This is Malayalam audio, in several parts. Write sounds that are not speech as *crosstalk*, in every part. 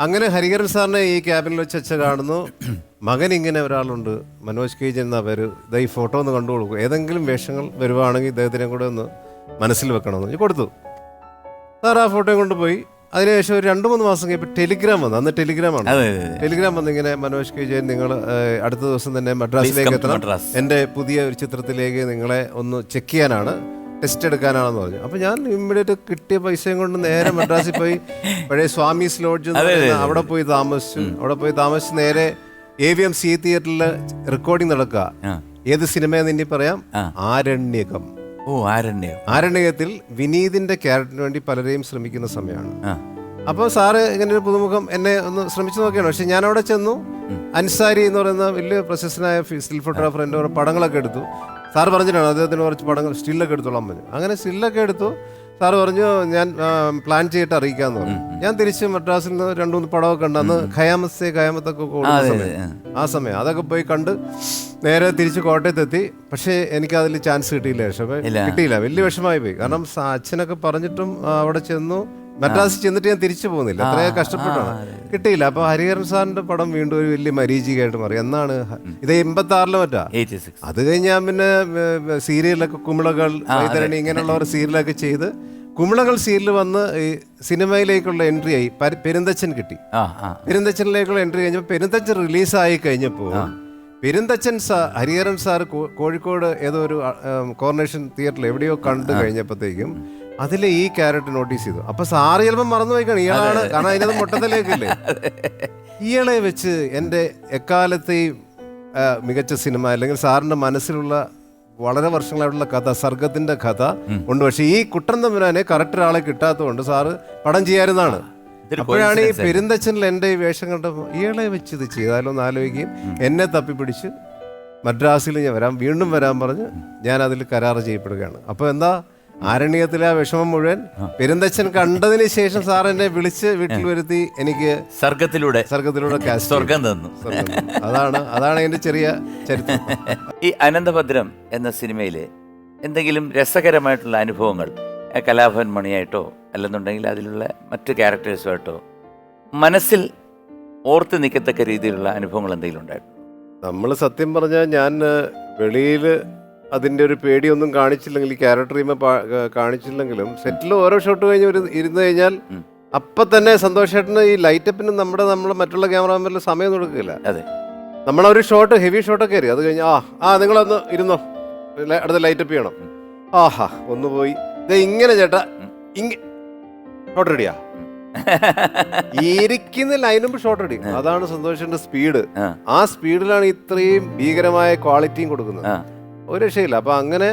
അങ്ങനെ ഹരിഹരൻ സാറിനെ ഈ ക്യാബിനിൽ വെച്ച് അച്ഛൻ കാണുന്നു. മകൻ ഇങ്ങനെ ഒരാളുണ്ട്. മനോജ് കെ ജി എന്ന പേര്. ഇത് ഈ ഫോട്ടോ ഒന്ന് കണ്ടു കൊടുക്കും. ഏതെങ്കിലും വേഷങ്ങൾ വരുവാണെങ്കിൽ ഇദ്ദേഹത്തിനെ കൂടെ ഒന്ന് മനസ്സിൽ വെക്കണമെന്ന് ഞാൻ കൊടുത്തു. സാർ ആ ഫോട്ടോയും കൊണ്ടുപോയി അതിനുശേഷം ഒരു രണ്ട് മൂന്ന് മാസം കഴിയുമ്പോൾ ടെലിഗ്രാം വന്നു. അന്ന് ടെലിഗ്രാം ആണ്. അതെ അതെ, അതെ. ടെലിഗ്രാം വന്ന് ഇങ്ങനെ മനോജ് കെ ജയൻ നിങ്ങൾ അടുത്ത ദിവസം തന്നെ മദ്രാസിലേക്ക് എത്തണം. എന്റെ പുതിയ ഒരു ചിത്രത്തിലേക്ക് നിങ്ങളെ ഒന്ന് ചെക്ക് ചെയ്യാനാണ്. ടെസ്റ്റ് എടുക്കാനാണെന്ന് പറഞ്ഞു. അപ്പൊ ഞാൻ ഇമ്മീഡിയറ്റ് കിട്ടിയ പൈസയും കൊണ്ട് നേരെ മദ്രാസിൽ പോയി പഴയ സ്വാമീസ് ലോഡ്ജ്. അവിടെ പോയി താമസിച്ചു. അവിടെ പോയി താമസിച്ച് നേരെ എ വി എം സി തിയേറ്ററിൽ റെക്കോർഡിംഗ് നടക്കുക. ഏത് സിനിമയെന്ന് ഇനി പറയാം? ആരണ്യകം. ഓ ആരണ്യം ആരണ്യകത്തിൽ വിനീതിന്റെ ക്യാരക്ടറിന് വേണ്ടി പലരെയും ശ്രമിക്കുന്ന സമയമാണ്. അപ്പൊ അപ്പോൾ സാറ് ഇങ്ങനെ ഒരു പുതുമുഖം എന്നെ ഒന്ന് ശ്രമിച്ചു നോക്കിയാണ്. പക്ഷെ ഞാൻ അവിടെ ചെന്നു. അൻസാരി എന്ന് പറയുന്ന വലിയ പ്രശസ്തനായ സ്റ്റിൽ ഫോട്ടോഗ്രാഫർ എന്റെ കുറേ പടങ്ങളൊക്കെ എടുത്തു. സാറ് പറഞ്ഞിട്ടാണ് അദ്ദേഹത്തിന് കുറച്ച് പടങ്ങൾ സ്റ്റില്ലൊക്കെ എടുത്തോളാൻ പറഞ്ഞു. അങ്ങനെ സ്റ്റില്ലൊക്കെ എടുത്തു. സാർ പറഞ്ഞു ഞാൻ പ്ലാൻ ചെയ്തിട്ട് അറിയിക്കാന്ന് പറഞ്ഞു. ഞാൻ തിരിച്ച് മദ്രാസിൽ നിന്ന് രണ്ടു മൂന്ന് പടമൊക്കെ ഉണ്ട് അന്ന് ഖയാമത്തെ ഖയാമത്തൊക്കെ ആ. സമയം. അതൊക്കെ പോയി കണ്ട് നേരെ തിരിച്ച് കോട്ടയത്തെത്തി. പക്ഷേ എനിക്ക് അതിൽ ചാൻസ് കിട്ടിയില്ല പക്ഷേ ഇല്ല. കിട്ടിയില്ല. വലിയ വിഷമായി പോയി. കാരണം അച്ഛനൊക്കെ പറഞ്ഞിട്ടും അവിടെ ചെന്നു. മദ്രാസിൽ ചെന്നിട്ട് ഞാൻ തിരിച്ചു പോകുന്നില്ല. അത്രയും കഷ്ടപ്പെട്ടാണ് കിട്ടിയില്ല. അപ്പൊ ഹരിഹരൻ സാറിന്റെ പടം വീണ്ടും ഒരു വലിയ മരീചികയായിട്ട് മാറി. എന്നാണ് ഇത് എൺപത്തി ആറിലെ മറ്റാ അത് കഴിഞ്ഞ് ഞാൻ പിന്നെ സീരിയലൊക്കെ കുമിളകൾ വൈതരണി ഇങ്ങനെയുള്ള ഒരു സീരിയലൊക്കെ ചെയ്ത് കുമിളകൾ സീരിയൽ വന്ന് ഈ സിനിമയിലേക്കുള്ള എൻട്രി ആയി. പെരുന്തച്ചൻ കിട്ടി. പെരുന്തച്ചനിലേക്കുള്ള എൻട്രി കഴിഞ്ഞപ്പോൾ പെരുന്തച്ചൻ റിലീസായി കഴിഞ്ഞപ്പോൾ പെരുന്തച്ചൻ സാർ ഹരിഹരൻ സാർ കോഴിക്കോട് ഏതോ ഒരു കോർണേഷൻ തിയേറ്ററിൽ എവിടെയോ കണ്ടു കഴിഞ്ഞപ്പോഴത്തേക്കും അതിലെ ഈ ക്യാരക്ടർ നോട്ടീസ് ചെയ്തു. അപ്പൊ സാറ് ചിലപ്പോൾ മറന്നു പോയിക്കാണ് ഇയാളാണ് കാരണം അതിനകത്ത് മുട്ടത്തിലേക്കല്ലേ *laughs* ഇയാളെ വെച്ച് എന്റെ എക്കാലത്തെയും മികച്ച സിനിമ അല്ലെങ്കിൽ സാറിന്റെ മനസ്സിലുള്ള വളരെ വർഷങ്ങളായിട്ടുള്ള കഥ സർഗത്തിന്റെ കഥ ഉണ്ട്. പക്ഷേ ഈ കുട്ടൻ തമ്പുരാനെ കറക്റ്റ് ഒരാളെ കിട്ടാത്തതുകൊണ്ട് സാറ് പടം ചെയ്യാറുന്നതാണ് അപ്പോഴാണ് ഈ പെരുന്തച്ഛനിൽ എന്റെ ഈ വേഷം കണ്ടപ്പോൾ ഇയാളെ വെച്ച് ഇത് ചെയ്താലോ എന്ന് ആലോചിക്കുകയും എന്നെ തപ്പിപ്പിടിച്ച് മദ്രാസിൽ ഞാൻ വരാം വീണ്ടും വരാൻ പറഞ്ഞ് ഞാൻ അതിൽ കരാർ ചെയ്യപ്പെടുകയാണ്. അപ്പോൾ എന്താ? ആരണ്യത്തിലെ ആ വിഷമം മുഴുവൻ പെരുന്തച്ഛൻ കണ്ടതിന് ശേഷം സാർ എന്നെ വിളിച്ച് വീട്ടിൽ വരുത്തി എനിക്ക് സർഗത്തിലൂടെ. സർഗത്തിലൂടെ. സ്വർഗം തന്നു. അതാണ് അതാണ് എന്റെ ചെറിയ ചരിത്രം. ഈ അനന്തഭദ്രം എന്ന സിനിമയിലെ എന്തെങ്കിലും രസകരമായിട്ടുള്ള അനുഭവങ്ങൾ കലാഭവൻ മണിയായിട്ടോ അല്ലെന്നുണ്ടെങ്കിൽ അതിലുള്ള മറ്റു ക്യാരക്ടേഴ്സുമായിട്ടോ മനസ്സിൽ ഓർത്ത് നിൽക്കത്തക്ക രീതിയിലുള്ള അനുഭവങ്ങൾ എന്തെങ്കിലും ഉണ്ടായിട്ടുണ്ടോ നമ്മൾ സത്യം പറഞ്ഞാൽ ഞാൻ വെളിയിൽ അതിന്റെ ഒരു പേടിയൊന്നും കാണിച്ചില്ലെങ്കിൽ ഈ ക്യാരക്ടർ ചെയ്യുമ്പോൾ കാണിച്ചില്ലെങ്കിലും സെറ്റിൽ ഓരോ ഷോട്ട് കഴിഞ്ഞ് ഒരു ഇരുന്ന് കഴിഞ്ഞാൽ അപ്പൊ തന്നെ സന്തോഷേട്ടന് ഈ ലൈറ്റപ്പിന് നമ്മുടെ നമ്മൾ മറ്റുള്ള ക്യാമറാമാരിൽ സമയം കൊടുക്കില്ല. അതെ. നമ്മളൊരു ഷോട്ട് ഹെവി ഷോട്ടൊക്കെ അറിയാം അത് കഴിഞ്ഞ് ആ ആ നിങ്ങളൊന്ന് ഇരുന്നോ. അടുത്ത ലൈറ്റപ്പ് ചെയ്യണം. ആഹാ ഒന്ന് പോയി. ഇത് ഇങ്ങനെ ചേട്ടാ ഇങ്ങ ഷോട്ട് റെഡിയാ ഇരിക്കുന്ന ലൈനും ഷോട്ട് റെഡി അതാണ് സന്തോഷന്റെ സ്പീഡ് ആ. സ്പീഡിലാണ് ഇത്രയും ഭീകരമായ ക്വാളിറ്റിയും കൊടുക്കുന്നത്. ഒരു രക്ഷയില്ല. അപ്പം അങ്ങനെ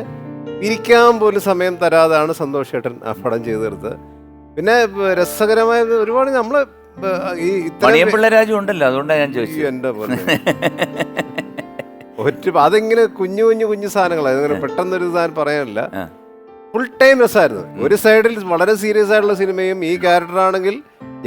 ഇരിക്കാൻ പോലും സമയം തരാതാണ് സന്തോഷ് ചേട്ടൻ ആ പടം ചെയ്തു തീർത്ത് പിന്നെ രസകരമായ ഒരുപാട് നമ്മൾ ഈ രാജു ഉണ്ടല്ലോ അതുകൊണ്ടാണ് ഞാൻ ചോദിച്ചു എന്റെ പോലെ ഒറ്റ അതിങ്ങനെ കുഞ്ഞു കുഞ്ഞു കുഞ്ഞു സാധനങ്ങളാണ് അങ്ങനെ പെട്ടെന്നൊരു സാധനം പറയാനില്ല. ഫുൾ ടൈം രസമായിരുന്നു ഒരു സൈഡിൽ വളരെ സീരിയസ് ആയിട്ടുള്ള സിനിമയും ഈ ക്യാരക്ടർ ആണെങ്കിൽ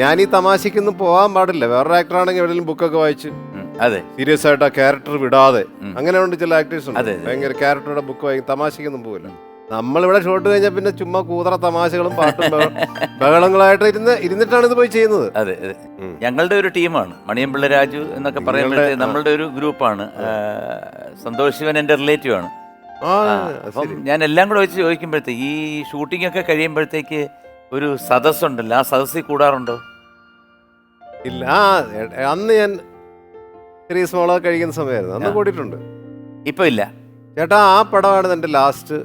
ഞാൻ ഈ തമാശയ്ക്കൊന്നും പോകാൻ പാടില്ല. വേറൊരു ആക്ടർ ആണെങ്കിൽ എവിടെയെങ്കിലും ബുക്കൊക്കെ വായിച്ച് അതെ. സീരിയസ് ആയിട്ട് ആ ക്യാരക്ടർ വിടാതെ. അങ്ങനെ ഉണ്ട് ചില ആക്ടേഴ്സ് ഉണ്ട്. ഭയങ്കര ക്യാരക്ടറുടെ ബുക്ക് വാങ്ങി തമാശക്കൊന്നും പോകില്ല നമ്മളിവിടെ ഷോട്ട് കഴിഞ്ഞാൽ പിന്നെ ചുമ്മാ കൂതറ തമാശകളും പാട്ടും ബഹ- ബഹളങ്ങളായിട്ട് ഇരുന്ന് ഇരുന്നിട്ടാണ് ഇത് പോയി ചെയ്യുന്നത്. അതെ അതെ. ഞങ്ങളുടെ ഒരു ടീമാണ്. മണിയമ്പിള്ള രാജു എന്നൊക്കെ പറയുന്നത് നമ്മളുടെ ഒരു ഗ്രൂപ്പാണ്. സന്തോഷ് ശിവൻ എന്റെ റിലേറ്റീവ് ആണ്. അപ്പം ഞാൻ എല്ലാം കൂടെ വെച്ച് ചോദിക്കുമ്പോഴത്തേക്ക് ഈ ഷൂട്ടിംഗ് ഒക്കെ കഴിയുമ്പോഴത്തേക്ക് ഒരു സദസ്സുണ്ടല്ലോ. ആ സദസ്സിൽ കൂടാറുണ്ടോ? ഇല്ല അന്ന് ഞാൻ ചെറിയ സ്മോളൊക്കെ കഴിക്കുന്ന സമയമായിരുന്നു. അന്ന്. കൂടിയിട്ടുണ്ട്. ഇപ്പൊ ഇല്ല. ചേട്ടാ ആ പടമാണ് എന്റെ ലാസ്റ്റ്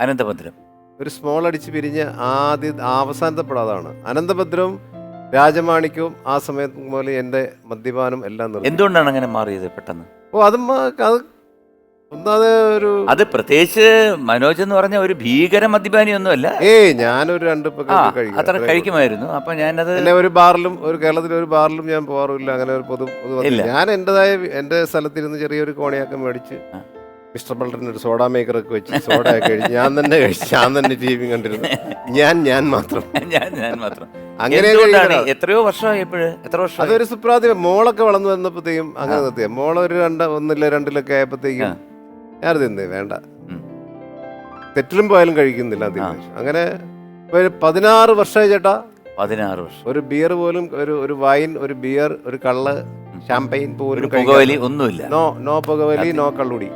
അനന്തഭദ്രം. ഒരു സ്മോൾ അടിച്ച് പിരിഞ്ഞ ആദ്യ അവസാനത്തെ പടം അതാണ്. അനന്തഭദ്രവും രാജമാണിക്യവും ആ സമയത്ത് പോലെ എന്റെ മദ്യപാനം എല്ലാം നിർത്തി. എന്തുകൊണ്ടാണ് അങ്ങനെ മാറിയത് പെട്ടെന്ന്? ഓ അതും അത് ഒന്നാമത് ഒരു അത് പ്രത്യേകിച്ച് മനോജ് എന്ന് പറഞ്ഞ ഒരു ഭീകര മദ്യപാനി ഒന്നുമല്ല ഏയ് ഞാനൊരു രണ്ട് ആ അത്ര കഴിക്കുമായിരുന്നു. അപ്പൊ ഞാനത് എന്നെ ഒരു ബാറിലും ഒരു കേരളത്തിലെ ഒരു ബാറിലും ഞാൻ പോകാറില്ല അങ്ങനെ ഒരു പൊതു പൊതു വന്നില്ല. ഇല്ല. ഞാൻ എന്റെതായ എന്റെ സ്ഥലത്തിരുന്ന് ചെറിയൊരു കോണിയാക്കം മേടിച്ച് ആ. മിസ്റ്റർ ബൾട്ടറിന് ഒരു സോഡാ മേക്കർ ഒക്കെ വെച്ച് സോഡ ഒക്കെ കഴിച്ച് ഞാൻ തന്നെ കഴിച്ച് ഞാൻ തന്നെ ടി വി കണ്ടിരുന്നു. ഞാൻ ഞാൻ മാത്രം. *laughs* ഞാൻ ഞാൻ മാത്രം. അങ്ങനെ എന്തുകൊണ്ടാണ് കഴിക്കുന്ന എത്രയോ വർഷമായി ഇപ്പോഴ് എത്ര വർഷം അതൊരു സുപ്രാതി മോളൊക്കെ വളർന്നു വന്നപ്പോഴത്തേക്കും അങ്ങനെ നിർത്തിയ? മോളൊരു രണ്ട് ഒന്നില്ല രണ്ടിലൊക്കെ ആയപ്പോഴത്തേക്കും. ഞാൻ തിന്നേ വേണ്ട. തെറ്റിലും പോയാലും കഴിക്കുന്നില്ല അങ്ങനെ ഒരു പതിനാറ് വർഷമായി ചേട്ടാ. പതിനാറ് വർഷം. ഒരു ബിയർ പോലും ഒരു ഒരു വൈൻ ഒരു ബിയർ ഒരു കള്ള് ഷാമ്പയിൻ പോലും ഒന്നുമില്ല. നോ നോ പുകവലി നോ കള്ളുടി.